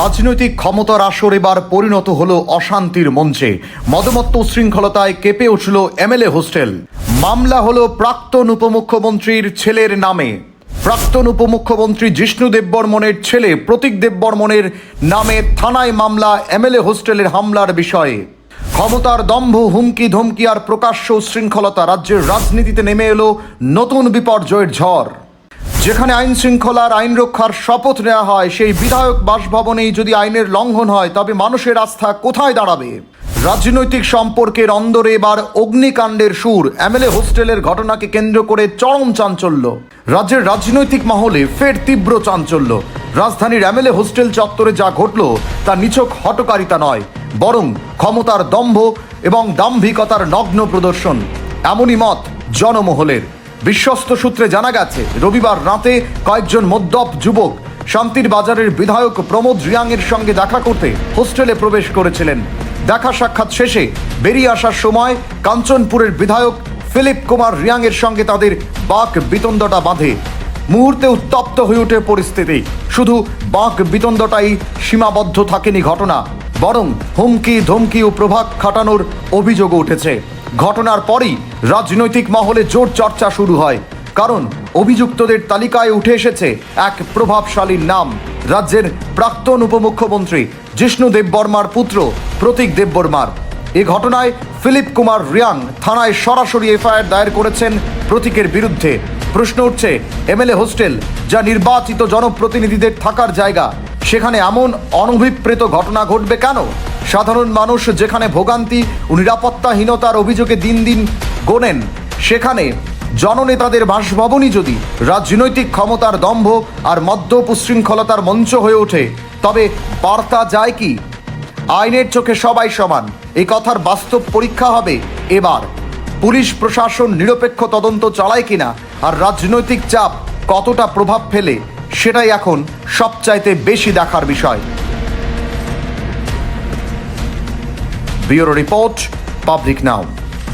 রাজনৈতিক ক্ষমতার আসর এবার পরিণত হলো অশান্তির মঞ্চে। মদমত্ত শৃঙ্খলতায় কেঁপে উঠল এমএলএ হোস্টেল। মামলা হলো প্রাক্তন উপমুখ্যমন্ত্রীর ছেলের নামে। প্রাক্তন উপমুখ্যমন্ত্রী জিষ্ণু দেববর্মনের ছেলে প্রতীক দেববর্মনের নামে থানায় মামলা এমএলএ হোস্টেলের হামলার বিষয়ে। ক্ষমতার দম্ভ, হুমকি, ধমকি আর প্রকাশ্য শৃঙ্খলতা রাজ্যের রাজনীতিতে নেমে এলো নতুন বিপর্যয়ের ঝড়। যেখানে আইন শৃঙ্খলার আইন রক্ষার শপথ নেওয়া হয়, সেই বিধায়ক বাসভবনেই যদি আইনের লঙ্ঘন হয়, তবে মানুষের আস্থা কোথায় দাঁড়াবে? রাজনৈতিক সম্পর্কের অন্দরে এবার অগ্নিকাণ্ডের সুর। এমএলএ হোস্টেলের ঘটনাকে কেন্দ্র করে চরম চাঞ্চল্য। রাজ্যের রাজনৈতিক মহলে ফের তীব্র চাঞ্চল্য। রাজধানীর এমএলএ হোস্টেল চত্বরে যা ঘটল, তা নিছক হটকারিতা নয়, বরং ক্ষমতার দম্ভ এবং দাম্ভিকতার নগ্ন প্রদর্শন। এমনই মত জনমহলের। বিশ্বস্ত সূত্রে জানা গেছে, রবিবার রাতে কয়েকজন মদ্যপ যুবক শান্তির বাজারের বিধায়ক প্রমোদ রিয়াংয়ের সঙ্গে দেখা করতে হোস্টেলে প্রবেশ করেছিলেন। দেখা সাক্ষাৎ শেষে বেরিয়ে আসার সময় কাঞ্চনপুরের বিধায়ক ফিলিপ কুমার রিয়াংয়ের সঙ্গে তাদের বাক বিতণ্ডটা বাঁধে। মুহূর্তে উত্তপ্ত হয়ে ওঠে পরিস্থিতি। শুধু বাক বিতণ্ডটাই সীমাবদ্ধ থাকেনি ঘটনা, বরং হুমকি ধমকি ও প্রভাব খাটানোর অভিযোগও উঠেছে। ঘটনার পরই রাজনৈতিক মহলে জোর চর্চা শুরু হয়। কারণ অভিযুক্তদের তালিকায় উঠে এসেছে এক প্রভাবশালীর নাম। রাজ্যের প্রাক্তন উপমুখ্যমন্ত্রী জিষ্ণু দেববর্মার পুত্র প্রতীক দেববর্মার এ ঘটনায় ফিলিপ কুমার রিয়াং থানায় সরাসরি এফআইআর দায়ের করেছেন প্রতীকের বিরুদ্ধে। প্রশ্ন উঠছে, এমএলএ হোস্টেল যা নির্বাচিত জনপ্রতিনিধিদের থাকার জায়গা, সেখানে এমন অনভিপ্রেত ঘটনা ঘটবে কেন? সাধারণ মানুষ যেখানে ভোগান্তি ও নিরাপত্তাহীনতার অভিযোগে দিন দিন গোনেন, সেখানে জননেতাদের বাসভবনই যদি রাজনৈতিক ক্ষমতার দম্ভ আর মদ্যপ উশৃঙ্খলতার মঞ্চ হয়ে ওঠে, তবে বার্তা যায় কি? আইনের চোখে সবাই সমান এই কথার বাস্তব পরীক্ষা হবে এবার। পুলিশ প্রশাসন নিরপেক্ষ তদন্ত চালায় কিনা আর রাজনৈতিক চাপ কতটা প্রভাব ফেলে, সেটাই এখন সবচাইতে বেশি দেখার বিষয়। Bureau Report, Public Now.